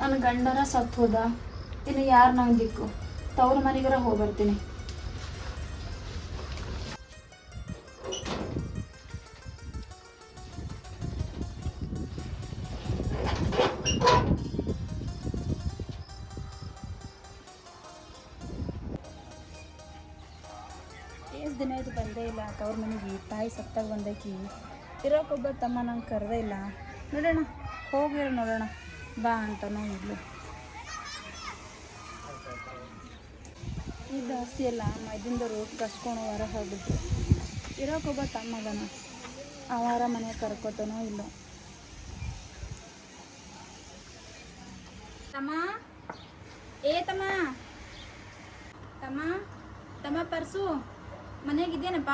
ನನ್ನ ಗಂಡರ ಸತ್ತು ಹೋದ. ಇನ್ನು ಯಾರು ನಂಗೆ ದಿಕ್ಕು? ತವ್ರ ಮನೆಗರ ಹೋಗಿ ಬರ್ತೀನಿ. ಎಷ್ಟು ದಿನ ಇದು ಬಂದೇ ಇಲ್ಲ. ತವ್ರ ಮನೆಗೆ ತಾಯಿ ಸತ್ತಾಗ ಬಂದೈಕಿ ಇರೋಕೊಬ್ಬ ತಮ್ಮ ನಂಗೆ ಕರೆದೇ ಇಲ್ಲ. ನೋಡೋಣ. ಹೋಗಿರ ನೋಡೋಣ. ಬಾ ಅಂತನೋ ಇದ್ಲು ಇದು ಜಾಸ್ತಿ ಎಲ್ಲ ಮೈದಿಂದವರು ಕಸ್ಕೊಂಡು ಹೊರ ಹೋಗಿದ್ರು ಇರೋಕೊಬ್ಬ ತಮ್ಮಗನ ಅವರ ಮನೆ ಕರ್ಕೋತಾನೋ ಇಲ್ಲ. ತಮ್ಮ? ಏ ತಮ್ಮ? ತಮ್ಮ? ತಮ್ಮ ಪರ್ಸು ಮನೆಗಿದ್ದೇನಪ್ಪ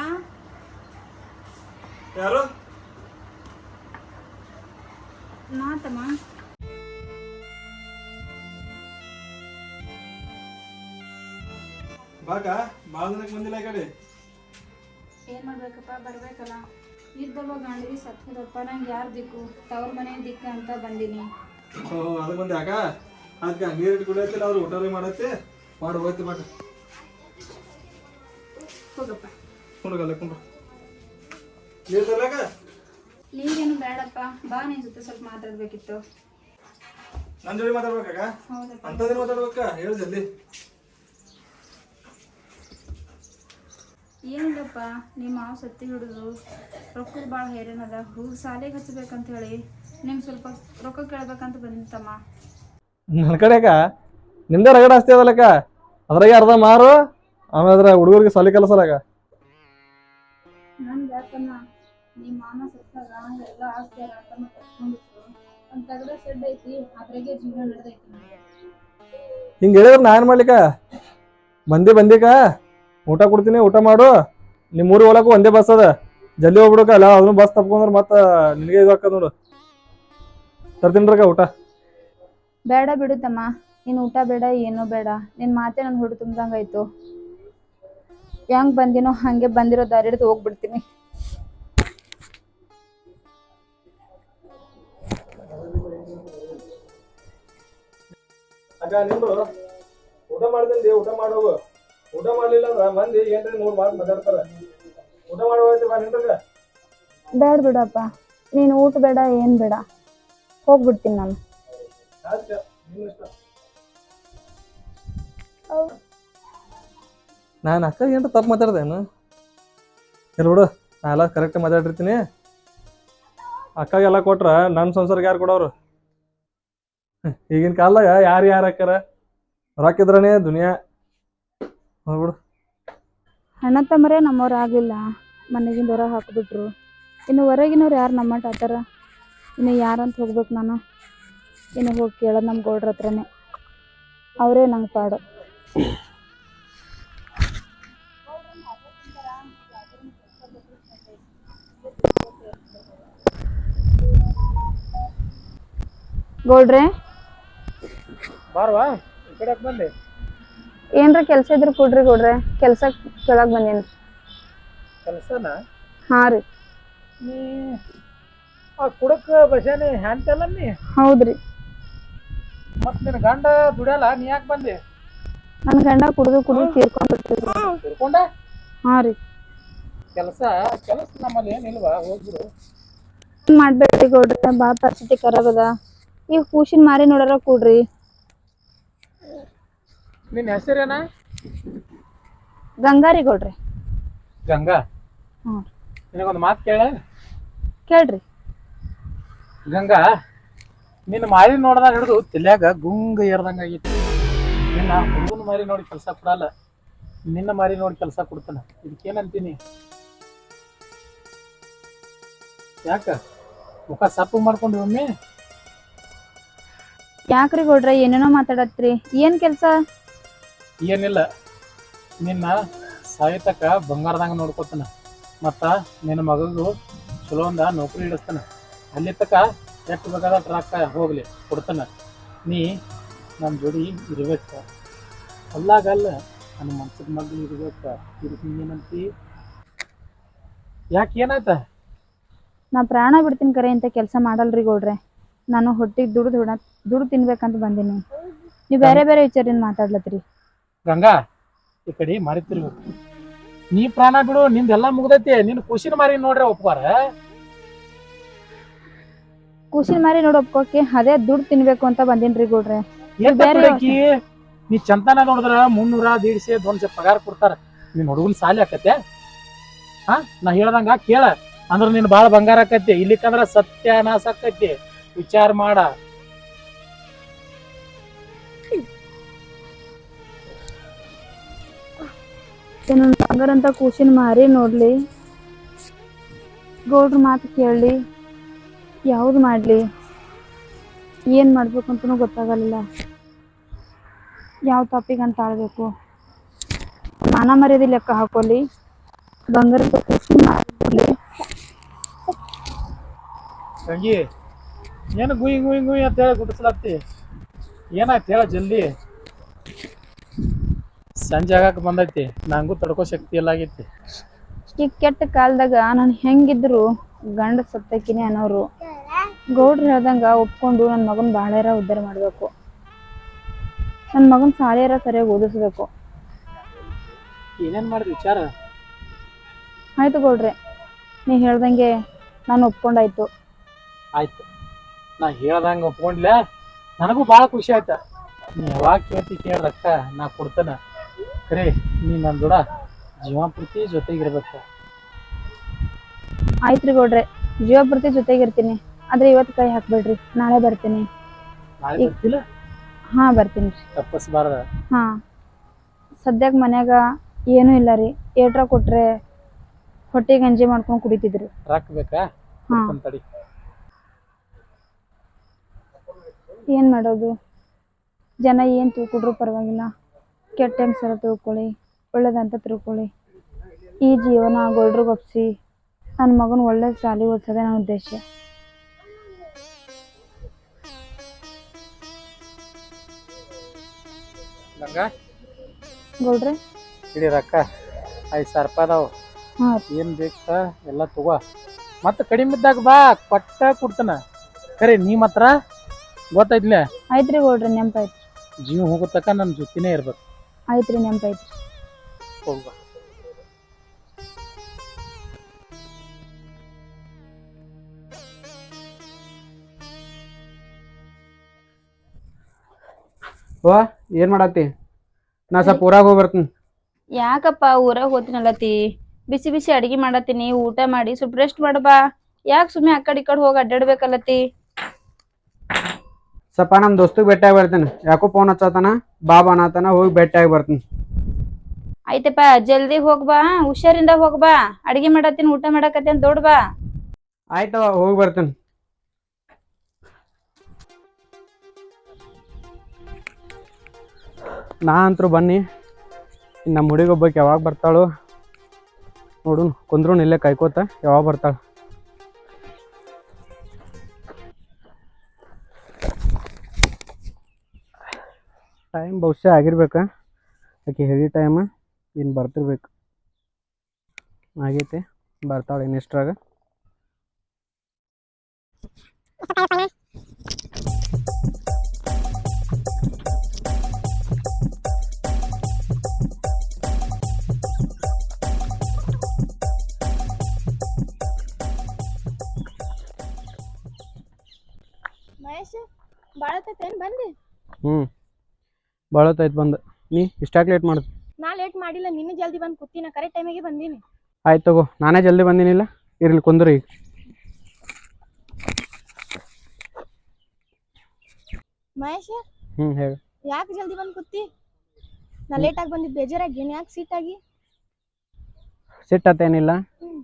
ಯಾರು? ನಾ ತಮ್ಮ. ಬಾಕ ಭಾಳ ದಿನಕ್ಕೆ ಬಂದಿಲ್ಲ ಈ ಕಡೆ. ಏನು ಮಾಡ್ಬೇಕಪ್ಪ ಬರ್ಬೇಕಲ್ಲ. ಇದ್ದವ ಗಂಡವಿ ಸತ್ ಹೋದಪ್ಪ ನಂಗೆ ಯಾರು ದಿಕ್ಕು? ತವ್ರ ಮನೆ ದಿಕ್ಕ ಅಂತ ಬಂದಿನಿ. ಓ ಅದು ಬಂದೆ ಅಕ್ಕ. ಅದಕ್ಕೆ ನೀರು ಕುಡಿಯತ್ತಿಲ್ಲ ಅವ್ರು ಊಟ ಮಾಡತ್ತೆ. ಮಾಡಿ ಹೋಗ್ತಿ ಬಾಕ ಹೋಗಪ್ಪ. ಕುಂಡ್ರಲ್ಲ ಕುಂಡ್ರ ನೀರು ತರ್ಲಾಕ ನೀವೇನು ಬೇಡಪ್ಪ ಬಾ ನಿನ್ ಜೊತೆ ಸ್ವಲ್ಪ ಮಾತಾಡ್ಬೇಕಿತ್ತು. ನನ್ನ ಜೋಡಿ ಮಾತಾಡ್ಬೇಕಾಗ ಹೌದಪ್ಪ. ಅಂಥದ್ದೇನು ಮಾತಾಡ್ಬೇಕ? ಹೇಳು ಜಲ್ದಿ ಏನಿಲ್ಲಪ್ಪ ನಿಮ್ಮ ಮಾವು ಸತ್ತಿ ಹಿಡಿದು ರೊಕ್ಕದ ಭಾಳ ಹೇರೇನದ ಹುಡುಗ ಶಾಲೆಗೆ ಹಚ್ಚಬೇಕಂತ ಹೇಳಿ ನಿಮ್ಗೆ ಸ್ವಲ್ಪ ರೊಕ್ಕ ಕೇಳ್ಬೇಕಂತ ಬಂದಿತ್ತಮ್ಮ. ನನ್ನ ಕಡೆಕ ನಿಂದೆ ರಗಡ ಆಸ್ತಿ ಅದಲ್ಲಕ್ಕ. ಅದ್ರಾಗೆ ಅರ್ಧ ಮಾರು ಆಮೇಲೆ ಅದ್ರ ಹುಡುಗರಿಗೆ ಸಾಲಿ ಕಲಸಲಕ ನನ್ಗೆ ಯಾಕಮ್ಮ ನಿಮ್ಮ ಮಾಮ ಸತ್ತಾಗ ಎಲ್ಲ ಆಸ್ತಿ ಆತಮ್ಮ ಕಟ್ಕೊಂಡಿತ್ತು ಒಂದು ತಗದ ಶೆಡ್ ಐತಿ ಅದ್ರಾಗೆ ಜೀವನ ನಡೆದೈತಿ. ಹಿಂಗೆ ಹೇಳಿದ್ರೆ ನಾನು ಏನು ಮಾಡ್ಲಿಕ್ಕ? ಬಂದಿ ಬಂದಿಕ ಊಟ ಕೊಡ್ತೀನಿ ಊಟ ಮಾಡು. ನಿಮ್ಮ ಊರಿಗೆ ಹೋಗಕ್ಕೂ ಒಂದೇ ಬಸ್ ಅದ. ಜಲ್ದಿ ಹೋಗ್ಬಿಡಕಲ್ಲ ಅದನ್ನು ಬಸ್ ತಪ್ಕೊಂಡ್ರೆ ಮತ್ತೆ ನಿನಗೆ ಇದು ಹಾಕದ್ ನೋಡು. ತರ್ತೀನಿ ಊಟ. ಬೇಡ ಬಿಡು ತಮ್ಮ ನಿನ್ ಊಟ ಬೇಡ ಏನೂ ಬೇಡ. ನಿನ್ ಮಾತೆ ನನ್ನ ಹುಡು ತುಂಬ್ದಂಗಾಯ್ತು. ಹೆಂಗ್ ಬಂದಿನೋ ಹಂಗೆ ಬಂದಿರೋ ದಾರಿ ಹಿಡಿದು ಹೋಗ್ಬಿಡ್ತೀನಿ. ಊಟ ಮಾಡ್ತೀನಿ ಊಟ ಮಾಡೋಗು ಊಟ ಮಾಡ್ಲಿಲ್ಲ ಅಂದ್ರ ಮಂದಿ ಏನ್ರಿ ನೂರ್ ಮಾತು ಮಾತಾಡ್ತಾರ. ಊಟ ಮಾಡುವ ಬಾ ಬೇಡ ಬಿಡಪ್ಪ ನೀನು ಊಟ ಬೇಡ ಏನ್ ಬೇಡ. ಹೋಗ್ಬಿಡ್ತೀನಿ ನಾನು. ಆಯ್ತು ನಿನ್ನ ಇಷ್ಟ? ನಾನು ಅಕ್ಕ ಏನ್ರ ತಪ್ಪು ಮಾತಾಡ್ದೇನು ಇಲ್ಲ ಬಿಡು ನಾ ಎಲ್ಲ ಕರೆಕ್ಟ್ ಮಾತಾಡಿರ್ತೀನಿ. ಅಕ್ಕಗೆಲ್ಲ ಕೊಟ್ರ ನನ್ನ ಸಂಸಾರಕ್ಕೆ ಯಾರು ಕೊಡೋರು? ಈಗಿನ ಕಾಲದಾಗ ಯಾರು ಯಾರು ಹಾಕ್ಯಾರ? ರೊಕ್ಕಿದ್ರನೇ ದುನಿಯಾ. ಹೋಗ್ಬಿಡು ಅಣ್ಣ ತಮ್ಮರೇ ನಮ್ಮವ್ರು ಆಗಿಲ್ಲ. ಮನೆಗಿಂದ ಹೊರ ಹಾಕಿಬಿಟ್ರು. ಇನ್ನು ಹೊರಗಿನವ್ರು ಯಾರು ನಮ್ಮ ಆತಾರ ಇನ್ನು ಯಾರಂತ ಹೋಗ್ಬೇಕು ನಾನು? ಇನ್ನು ಹೋಗಿ ಕೇಳೋದು ನಮ್ಮ ಗೌಡ್ರ ಹತ್ರನೇ. ಅವರೇ ನಂಗೆ ಪಾಡು. ಗೌಡ್ರೆ? ಬಾರ್ವಾ ಈ ಕಡೆ ಬಂದೆ. ಏನ್ರ ಕೆಲಸ ಇದ್ರೆ ಕೊಡ್ರಿ ಕೊಡ್ರಿ ಕೆಲಸ ಕೆಳಗ್ ಬಂದೇನಿ. ಕೆಲಸನ? ಹಾಂ ರೀ. ನೀ ಆ ಕುಡಕ್ ಬಸ್ಯಾನೆ ಹ್ಯಾಂತಲ್ಲ ನೀ ಹೌದ್ರಿ. ಮತ್ ನಿನ್ ಗಂಡ ದುಡ್ಯಲ್ಲ ನೀ ಯಾಕೆ ಬಂದೆ? ನನ್ನ ಗಂಡ ಕುಡಿದು ಕುಡಿದು ತೀರ್ಕೊಂಡ್ಬಿಟ್ರಿ ತಿರ್ಕೊಂಡ? ಹಾರಿ ರೀ. ಕೆಲಸ ಕೆಲಸ ನಮ್ಮಲ್ಲಿ ಏನಿಲ್ವಾ ಹೋಗ್ಬಿಡು. ಮಾಡ್ಬೇಡ್ರಿ ಗೌಡ್ರೆ? ಬಾ ಪರಿಸ್ಥಿತಿ ಖರಾಬ್ ಅದ. ಈಗ ಕೂಸಿನ ಮಾರಿ ನೋಡಾರ ಕೂಡ್ರಿ. ನಿನ್ನ ಹೆಸರೇನ? ಗಂಗಾರಿ ಗೌಡ್ರಿ ಗಂಗಾ? ಹ್ಞೂ ನಿನಗೊಂದು ಮಾತು ಕೇಳ. ಕೇಳ್ರಿ. ಗಂಗಾ ನಿನ್ನ ಮಾರಿ ನೋಡಿದಾಗ ಹಿಡಿದು ತಲ್ಯಾಗ ಗುಂಗ ಏರ್ದಂಗ ಆಗಿತ್ತು ನಿನ್ನ ಹುಡುಗನ ಮಾರಿ ನೋಡಿ ಕೆಲಸ ಕೊಡಲ್ಲ ನಿನ್ನ ಮಾರಿ ನೋಡಿ ಕೆಲಸ ಕೊಡ್ತಾನ. ಇದಕ್ಕೇನಂತೀನಿ? ಯಾಕ? ಮುಖ ಸಪ್ಪು ಮಾಡ್ಕೊಂಡು ಒಮ್ಮೆ? ಯಾಕ್ರಿ ಗೌಡ್ರ ಏನೇನೋ ಮಾತಾಡತ್ರಿ. ಏನ್ ಕೆಲ್ಸ? ಏನಿಲ್ಲ. ನಿನ್ನ ಸಾಯಿತಕ್ಕ ಬಂಗಾರದಂಗ ನೋಡ್ಕೊತಾನ. ಮತ್ತ ನಿನ್ನ ಮಗಗೂ ಚಲೋ ಒಂದ ನೌಕರಿ ಇಡಿಸ್ತಾನ. ಅಲ್ಲಿ ತಕ ಎಷ್ಟು ಬೇಕಾದ ಟ್ರಾಕ್ ಹೋಗ್ಲಿ, ಕೊಡ್ತಾನ. ನೀ ನಮ್ಮ ಜೋಡಿ ಇರ್ಬೇಕು. ಅಲ್ಲಾಗಲ್ಲ ನನ್ನ ಮನ್ಸಿನ ಮಗ್ಳು ಇರ್ಬೇಕು. ಇದಕ್ಕೆ ಏನಂತಿ? ಯಾಕೆ ಏನಾಯ್ತ? ನಾ ಪ್ರಾಣ ಬಿಡ್ತೀನಿ ಕರೆ ಇಂಥ ಕೆಲಸ ಮಾಡಲ್ರಿ ಗೌಡ್ರೆ. ನಾನು ಹೊಟ್ಟಿಗೆ ದುಡ್ದು ದುಡ್ದು ತಿನ್ಬೇಕಂತ ಬಂದೀನಿ. ನೀವು ಬೇರೆ ಬೇರೆ ವಿಚಾರದಿಂದ ಮಾತಾಡ್ಲತ್ರಿ. ಗಂಗಾ ಈ ಕಡೆ ಮಾರಿತಿರ್ಬೇಕು ನೀ ಪ್ರಾಣ ಬಿಡು ನಿಂದೆಲ್ಲ ಮುಗ್ದೈತಿ. ನಿನ್ ಖುಷಿನ ಮಾರಿ ನೋಡ್ರಿ ಒಪ್ಪಾರ ಖುಷಿ ಮಾರಿ ನೋಡಿ ಒಪ್ಕೋಕೆ ಅದೇ ದುಡ್ಡು ತಿನ್ಬೇಕು ಅಂತ ಬಂದಿನ್ರಿ ಗೌಡ್ರೆ. ಏನ್ ಬೇರೆ ಬೇರೆ ನೀ ಚಂತನ ನೋಡಿದ್ರ ಮುನ್ನೂರ ದೀಡ್ಸಿ ದೊಡ್ಡ ಪಗಾರ ಕೊಡ್ತಾರ. ನಿನ್ ಹುಡುಗನ್ ಸಾಲಿ ಆಕತ್ತೆ. ಹಾ ನಾ ಹೇಳ್ದಂಗ ಕೇಳ. ಅಂದ್ರ ನಿನ್ ಬಾಳ ಬಂಗಾರ ಆಕತ್ತೆ. ಇಲ್ಲಿಕಂದ್ರ ಸತ್ಯ ಸತ್ಯಾನಾಶ ಆಕತ್ತೆ. ವಿಚಾರ ಮಾಡ. ಏನು ಬಂಗಾರಂತ ಕೂಸಿನ ಮಾರಿ ನೋಡ್ಲಿ. ಗೌಡ್ರ ಮಾತು ಕೇಳಲಿ. ಯಾವ್ದು ಮಾಡಲಿ? ಏನು ಮಾಡ್ಬೇಕು ಅಂತನೂ ಗೊತ್ತಾಗಲಿಲ್ಲ. ಯಾವ ಅಂತ ಆಳ್ಬೇಕು? ಮಾನ ಮರ್ಯಾದೆ ಲೆಕ್ಕ ಹಾಕೊಳ್ಳಿ ಬಂಗಾರದ ಖುಷಿ ಮಾಡ್ಕೊಳ್ಳಿ ತಂಗಿ ಏನು ಗುಯ್ ಗುಯ್ ಗುಯ್ ಅಂತ ಹೇಳಿ ಗುಡಿಸ್ಲಾಗ್ತಿ ಏನಾಯ್ತು ಹೇಳ ಜಲ್ದಿ? ಸಂಜೆ ಆಗಾಕ ಬಂದೈತಿ. ನಂಗೂ ತಡ್ಕೋ ಶಕ್ತಿ ಎಲ್ಲ ಆಗೈತಿ. ಈ ಕೆಟ್ಟ ಕಾಲದಾಗ ನಾನು ಹೆಂಗಿದ್ರು ಗಂಡ ಸತ್ತಕಿನಿ ಅನ್ನೋರು ಗೌಡ್ರು ಹೇಳ್ದಂಗ ಒಪ್ಕೊಂಡು ನನ್ನ ಮಗನ ಬಾಳ್ಯಾರ ಉದ್ಧಾರ ಮಾಡಬೇಕು. ನನ್ನ ಮಗನ ಸಾಲಿಯಾರ ಸರಿಯಾಗಿ ಓದಿಸ್ಬೇಕು. ಏನೇನ್ ಮಾಡಿದ್ರಿ ವಿಚಾರ? ಆಯ್ತು ಗೌಡ್ರೆ ನೀ ಹೇಳ್ದಂಗೆ ನಾನು ಒಪ್ಕೊಂಡಾಯ್ತು. ಆಯ್ತು. ನಾ ಹೇಳ್ದಂಗ ಒಪ್ಕೊಂಡ್ಲೆ ನನಗೂ ಭಾಳ ಖುಷಿ ಆಯ್ತ. ನೀ ಯಾವಾಗ ಕೇಳ್ತಿ ಕೇಳ್ದಕ್ಕ ನಾ ಕೊಡ್ತೇನೆ. ಖರೆ ನೀ ನನ್ನ ದೊಡ ಜೀವ ಪ್ರೀತಿ ಜೊತೆಗಿರ್ಬೇಕು ಆಯ್ತ್ರಿ ಗೌಡ್ರೆ ಜೀವಪ್ರತಿ ಜೊತೆಗಿರ್ತೀನಿ. ಆದ್ರೆ ಇವತ್ತು ಕೈ ಹಾಕ್ಬೇಡ್ರಿ ನಾಳೆ ಬರ್ತೀನಿ. ನಾಳೆ ಈ- ಬರ್ತಿಲ್ಲ ಹಾ ಬರ್ತೀನಿ ರೀ. ತಪ್ಪಸ್ಬಾರ್ದ? ಹಾ. ಸದ್ಯಕ್ ಮನ್ಯಾಗ ಏನೂ ಇಲ್ಲ ರೀ. ಏಟ್ರ ಕೊಟ್ರೆ ಹೊಟ್ಟೆ ಗಂಜಿ ಮಾಡ್ಕೊಂಡು ಕುಡಿತಿದ್ರು. ಏನ್ ಬೇಕಾ? ಹಾ. ತಡಿ. ಏನು ಮಾಡೋದು? ಜನ ಏನ್ ತಿಳ್ಕೊಂಡ್ರು ಪರವಾಗಿಲ್ಲ. ಕೆಟ್ಟ ಹೆಂಗ್ಸರ ತಿಳ್ಕೊಳ್ಳಿ ಒಳ್ಳೇದಂತ ತಿಳ್ಕೊಳ್ಳಿ. ಈ ಜೀವನ ಗೊಪ್ಸಿ ನನ್ನ ಮಗನ ಒಳ್ಳೆ ಶಾಲೆ ಓದಿಸೋದೇ ನನ್ನ ಉದ್ದೇಶ. ಗೊಳ್ರಿ ಗೌಡ್ರೆ? ಇಡೀ ರೊಕ್ಕ ಐದು ಸಾವಿರ ರೂಪಾಯಿ ಅದಾವ. ಹಾಂ. ಏನು ಬೇಕಾ ಎಲ್ಲ ತಗೋ. ಮತ್ತೆ ಕಡಿಮೆ ಇದ್ದಾಗ ಬಾ ಕೊಟ್ಟ ಕೊಡ್ತಾನ. ಕರೆ ನೀ ಮಾತ್ರ ಗೊತ್ತೈತ್ಲೆ? ಆಯ್ತು ರೀ ಗೌಡ್ರೆ ನೆಂಪಾಯ್ತು ಜೀವ ಹೋಗೋ ತಕ್ಕ ನನ್ನ ಜೊತೆನೇ ಇರ್ಬೇಕು. ಆಯ್ತು ರೀ ಹೋಗ್ಬಾ ವಾ ಏನ್ ಮಾಡತ್ತಿ ನಾ ಸ್ವಲ್ಪ ಊರಾಗ ಹೋಗಿ ಬರ್ತೀನಿ. ಯಾಕಪ್ಪ ಊರಾಗ ಹೋತಿನಲ್ಲತಿ ಬಿಸಿ ಬಿಸಿ ಅಡಿಗೆ ಮಾಡತ್ತೀನಿ ಊಟ ಮಾಡಿ ಸ್ವಲ್ಪ ರೆಸ್ಟ್ ಮಾಡಬಾ ಯಾಕೆ ಸುಮ್ಮನೆ ಆ ಕಡೆ ಈ ಕಡೆ ಹೋಗಿ ಅಡ್ಡಾಡ್ಬೇಕಲ್ಲತಿ ಸ್ವಲ್ಪ ನಮ್ಮ ದೋಸ್ತಿಗೆ ಭೇಟಿ ಆಗಿ ಬರ್ತೀನಿ ಯಾಕೋ ಫೋನ್ ಹಚ್ಚತಾನ? ಬಾ ಅನ್ನತಾನ ಹೋಗಿ ಭೇಟಿ ಆಗಿ ಬರ್ತೀನಿ ಆಯ್ತಪ್ಪ ಜಲ್ದಿ ಹೋಗ್ಬಾ ಹುಷಾರಿಂದ ಹೋಗ್ಬಾ ಅಡಿಗೆ ಮಾಡತ್ತೀನಿ ಊಟ ಮಾಡಕತ್ತೀನಿ ದೊಡ್ಡ ಬಾ. ಹೋಗಿ ಬರ್ತೇನೆ. ನಾ ಅಂತರು ಬನ್ನಿ. ನಮ್ಮ ನಮ್ಮ ಹುಡುಗೊಬ್ಬಕ್ಕೆ ಯಾವಾಗ ಬರ್ತಾಳು ನೋಡು ಕುಂದ್ರು ಇಲ್ಲೇ ಕಾಯ್ಕೋತ ಯಾವಾಗ ಬರ್ತಾಳ. ಟೈಮ್ ಬಹುಶಃ ಆಗಿರ್ಬೇಕ. ಆಕೆ ಹೇಳಿ ಟೈಮ್ ಇನ್ನು ಬರ್ತಿರ್ಬೇಕು. ಆಗೈತೆ. ಬರ್ತಾಳೆ ಇನ್ನೆಷ್ಟ್ರಾಗ ಮಹೇಶ್ ಬಂದಿ? ಹ್ಞೂ ಭಾಳ ಹೊತ್ತಾಯ್ತು ಬಂದು. ನೀ ಇಷ್ಟಾಗ್ ಲೇಟ್ ಮಾಡ್ತಿ ನಾ ಲೇಟ್ ಮಾಡಿಲ್ಲ ನೀನು ಜಲ್ದಿ ಬಂದು ಕೂತಿನ ಕರೆಕ್ಟ್ ಟೈಮಿಗೆ ಬಂದೀನಿ. ಆಯ್ತು ತಗೋ ನಾನೇ ಜಲ್ದಿ ಬಂದಿನಿಲ್ಲ ಇರ್ಲಿ ಕುಂದ್ರಿ ಈಗ. ಮಹೇಶ್ ಹ್ಞೂ ಹೇಳಿ. ಯಾಕೆ ಜಲ್ದಿ ಬಂದು ಕೂತಿ? ನಾ ಲೇಟ್ ಆಗಿ ಬಂದಿದ್ದು ಬೇಜಾರಾಗಿ ಏನು ಯಾಕೆ ಸೀಟ್ ಆಗಿ? ಸಿಟ್ಟತ್ತೇನಿಲ್ಲ ಏನಿಲ್ಲ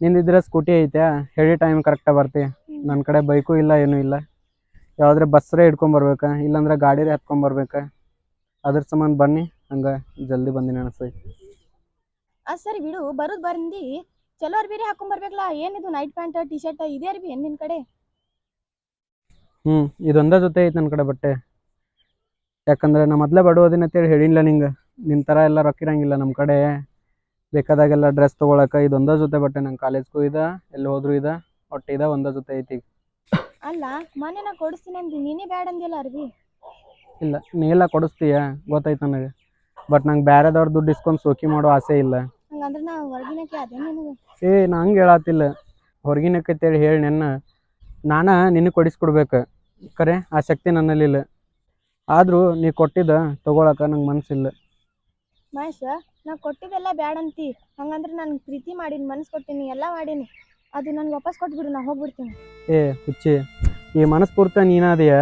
ನಿಂದಿದ್ರೆ ಸ್ಕೂಟಿ ಐತೆ ಹೇಳಿ ಟೈಮ್ ಕರೆಕ್ಟಾಗಿ ಬರ್ತಿ. ನನ್ನ ಕಡೆ ಬೈಕು ಇಲ್ಲ ಏನೂ ಇಲ್ಲ. ಯಾವುದ್ರೆ ಬಸ್ರೇ ಹಿಡ್ಕೊಂಬರ್ಬೇಕಾ ಇಲ್ಲಾಂದ್ರೆ ಗಾಡಿರೇ ಹತ್ಕೊಂಬರ್ಬೇಕಾ ಅದ್ರ ಸಂಬಂಧ ಬನ್ನಿ ಹಂಗೆ ಜಲ್ದಿ ಬಂದಿನಿ ಅನಿಸ್ತೈತಿ ಆ ಸರಿ ಬಿಡು ಬರೋದು ಬಂದಿ. ಚಲೋ ಅರ್ಬಿ ಹಾಕೊಂಡ್ ಬರ್ಬೇಕಲ್ಲ. ಏನಿದು ನೈಟ್ ಪ್ಯಾಂಟ್ ಟಿ ಶರ್ಟ್ ಇದೇ ಅರ್ಬಿ ಏನ್ ನಿನ್ ಕಡೆ? ಹ್ಞೂ ಇದೊಂದೇ ಜೊತೆ ಐತೆ ನನ್ನ ಕಡೆ ಬಟ್ಟೆ. ಯಾಕಂದ್ರೆ ನಾ ಮೊದಲೇ ಬಡವದಿನ ಅಂತೇಳಿ ಹೇಳಿಲ್ಲ ನಿಂಗೆ. ನಿನ್ನ ಥರ ಎಲ್ಲ ರೊಕ್ಕ ಇರಂಗಿಲ್ಲ ನಮ್ಮ ಕಡೆ. ಬೇಕಾದಾಗೆಲ್ಲ ಡ್ರೆಸ್ ತೊಗೊಳಕ್ಕೆ ಇದೊಂದೇ ಜೊತೆ ಬಟ್ಟೆ ನಂಗೆ ಕಾಲೇಜ್ಗೂ ಇದೆ ಎಲ್ಲಿ ಹೋದ್ರು ಇದೆ ಒಟ್ಟು ಇದೆ ಒಂದೇ ಜೊತೆ ಐತಿ. ಅಲ್ಲ ಮೊನ್ನೆ ನಾ ಕೊಡಿಸ್ತೀನಿ ಅಂದಿ ನೀನೇ ಬ್ಯಾಡ ಅಂದಿಲ್ಲ ಅರ್ಬಿ? ಇಲ್ಲ ನೀ ಎಲ್ಲ ಕೊಡಿಸ್ತೀಯ? ಗೊತ್ತಾಯ್ತು ನನಗೆ. ಬಟ್ ನಂಗೆ ಬೇರೆದವ್ರ ದುಡ್ಡು ಇಸ್ಕೊಂಡು ಸೋಕಿ ಮಾಡೋ ಆಸೆ ಇಲ್ಲ. ಹಂಗಂದ್ರೆ ನಾ ಹೊರಗಿನಕ್ಕೆ ಅದೇ ನಿನಗೆ? ಏ ನಾ ಹಂಗೆ ಹೇಳತ್ತಿಲ್ಲ ಹೊರಗಿನಕ್ಕಂತೇಳಿ ಹೇಳಿ ನೆನ್ನ. ನಾನು ನಿನಗೆ ಕೊಡಿಸ್ಕೊಡ್ಬೇಕು. ಖರೆ ಆ ಶಕ್ತಿ ನನ್ನಲ್ಲಿಲ್ಲ ಆದರೂ ನೀ ಕೊಟ್ಟಿದ್ದ ತಗೊಳಕ ನಂಗೆ ಮನಸ್ಸಿಲ್ಲ ಮಹೇಶ ನಾ ಕೊಟ್ಟಿದ್ದೆಲ್ಲ ಬ್ಯಾಡ ಅಂತಿ ಹಂಗಂದ್ರೆ ನಾನು ಪ್ರೀತಿ ಮಾಡೀನಿ ಮನಸ್ಸು ಕೊಟ್ಟೀನಿ ಎಲ್ಲ ಮಾಡೀನಿ. ಅದು ನನ್ಗೆ ವಾಪಸ್ ಕೊಟ್ಬಿಡು ನಾ ಹೋಗ್ಬಿಡ್ತೀನಿ. ಏ ಹುಚ್ಚಿ. ಈ ಮನಸ್ಫೂರ್ತಿ ನೀನಾದೀಯ?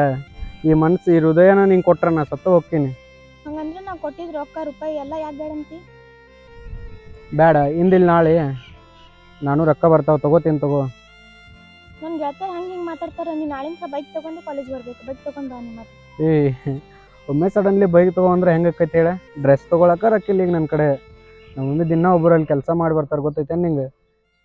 ಈ ಮನಸ್ಸು ಈ ಹೃದಯನ ನಿಂಗೆ ಕೊಟ್ರೆ ನಾ ಸತ್ತ ಹೋಗ್ತೀನಿ. ಹಂಗಂದ್ರೆ ನಾ ಕೊಟ್ಟಿದ್ ರೊಕ್ಕ ರೂಪಾಯಿ ಎಲ್ಲ ಯಾಕೆ ಬೇಡ ಅಂತಿ? ಬೇಡ ಇಂದಿಲ್ ನಾಳೆ ನಾನು ರೊಕ್ಕ ಬರ್ತಾವ ತಗೋತೀನಿ ತಗೋ. ನನ್ನ ಗೆಳತಿಯರ್ ಹಂಗೆ ಹಿಂಗೆ ಮಾತಾಡ್ತಾರೆ ನೀನು ನಾಳಿಂದ ಬೈಕ್ ತೊಗೊಂಡು ಕಾಲೇಜ್ ಬರಬೇಕು ಬೈಕ್ ತೊಗೊಂಡು ಬಾ ನಿಮ್ಮ ಏ ಒಮ್ಮೆ ಸಡನ್ಲಿ ಬೈಕ್ ತಗೋ ಅಂದ್ರೆ ಹೆಂಗೆ ಆಕೈತಿ ಹೇಳ? ಡ್ರೆಸ್ ತೊಗೊಳಕ ರೊಕ್ಕಿಲ್ಲ ಈಗ ನನ್ನ ಕಡೆ. ನಮ್ಮ ಮುಂದೆ ದಿನ ಒಬ್ಬರಲ್ಲಿ ಕೆಲಸ ಮಾಡಿ ಬರ್ತಾರೆ ಗೊತ್ತೈತೆ ನಿಂಗೆ?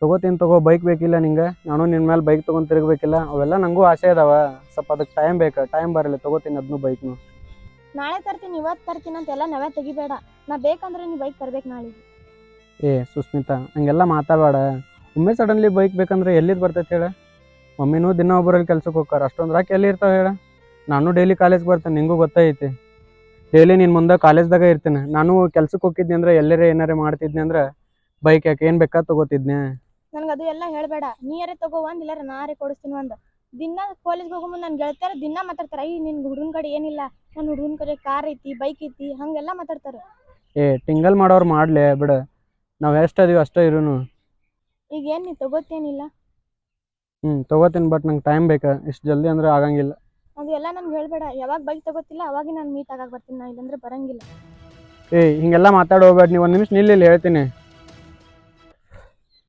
ತಗೋತೀನಿ ತಗೋ ಬೈಕ್ ಬೇಕಿಲ್ಲ ನಿಂಗೆ. ನಾನು ನಿನ್ನ ಮೇಲೆ ಬೈಕ್ ತೊಗೊಂಡು ತಿರುಗಬೇಕಿಲ್ಲ. ಅವೆಲ್ಲ ನನಗೂ ಆಸೆ ಅದಾವ. ಸ್ವಲ್ಪ ಅದಕ್ಕೆ ಟೈಮ್ ಬೇಕು. ಟೈಮ್ ಬರಲಿ ತಗೋತೀನಿ ಅದನ್ನು ಬೈಕ್ನು ನಾಳೆ ತರ್ತೀನಿ ಇವತ್ತು ತರ್ತೀನಿ ಅಂತೆಲ್ಲ ನಾವೇ ತೆಗಿಬೇಡ. ನಾ ಬೇಕಂದ್ರೆ ನೀ ಬೈಕ್ ತರ್ಬೇಕು ನಾಳೆ. ಏ ಸುಸ್ಮಿತಾ ಹಂಗೆಲ್ಲ ಮಾತಾಡಬೇಡ. ಒಮ್ಮೆ ಸಡನ್ಲಿ ಬೈಕ್ ಬೇಕಂದ್ರೆ ಎಲ್ಲಿದ್ದು ಬರ್ತೈತೆ ಹೇಳ? ಮಮ್ಮಿನೂ ದಿನ ಒಬ್ಬರಲ್ಲಿ ಕೆಲ್ಸಕ್ಕೆ ಹೋಗ್ತಾರೆ. ಅಷ್ಟೊಂದು ರಾಕ್ ಎಲ್ಲಿ ಇರ್ತಾವೆ ಹೇಳ? ನಾನು ಡೈಲಿ ಕಾಲೇಜ್ ಬರ್ತೇನೆ ನಿಂಗೂ ಗೊತ್ತೈತಿ ಡೈಲಿ ನಿನ್ನ ಮುಂದೆ ಕಾಲೇಜ್ದಾಗ ಇರ್ತೀನಿ. ನಾನು ಕೆಲ್ಸಕ್ಕೆ ಹೋಗಿದ್ನಿ ಅಂದ್ರೆ ಎಲ್ಲರೇ ಏನಾರೇ ಮಾಡ್ತಿದ್ನಿ ಅಂದ್ರೆ ಬೈಕ್ ಯಾಕೆ ಏನು ಬೇಕಾ ತಗೋತಿದ್ನೆ. ನನಗೆ ಅದು ಎಲ್ಲ ಹೇಳಬೇಡ. ನೀರೇ ತಗೋ ಒಂದ್ ಇಲ್ಲಾರ ನಾರೇ ಕೊಡಿಸ್ತೀನಿ ಒಂದ್. ದಿನ ಕಾಲೇಜ್ಗೆ ಹೋಗೋ ಮುಂದೆ ನನ್ನ ಗೆಳತಿಯರು ದಿನ ಮಾತಾಡ್ತಾರೆ ಐ ನಿನ್ ಹುಡುಗನ ಕಡೆ ಏನಿಲ್ಲ. ನನ್ನ ಹುಡುಗನ ಕಡೆ ಕಾರ್ ಐತಿ ಬೈಕ್ ಐತಿ ಹಂಗೆಲ್ಲ ಮಾತಾಡ್ತಾರೆ. ಏ ಟಿಂಗಲ್ ಮಾಡೋರು ಮಾಡಲಿ ಬಿಡ. ನಾವು ಎಷ್ಟು ಅದೀವಿ ಅಷ್ಟೇ ಇರುನು. ಈಗ ಏನು ನೀ ತಗೋತೇನಿಲ್ಲ. ಹ್ಮ್ ತಗೋತೀನಿ ಬಟ್ ನಂಗೆ ಟೈಮ್ ಬೇಕಾ. ಇಷ್ಟು ಜಲ್ದಿ ಅಂದ್ರೆ ಆಗಂಗಿಲ್ಲ. ಅದು ಎಲ್ಲ ನನ್ಗೆ ಹೇಳಬೇಡ. ಯಾವಾಗ ಬೈಕ್ ತಗೋತಿಲ್ಲ ಅವಾಗ ನಾನು ಮೀಟ್ ಆಗಕ್ಕೆ ಬರ್ತೀನಿ ನಾ ಇಲ್ಲಂದ್ರೆ ಬರಂಗಿಲ್ಲ. ಹಿಂಗೆಲ್ಲಾ ಹಿಂಗೆಲ್ಲ ಮಾತಾಡೋಗ್ಬೇಡ ನೀವು ಒಂದ್ ನಿಮಿಷ ನಿಲ್ಲಿ ಇಲ್ಲಿ ಹೇಳ್ತೀನಿ.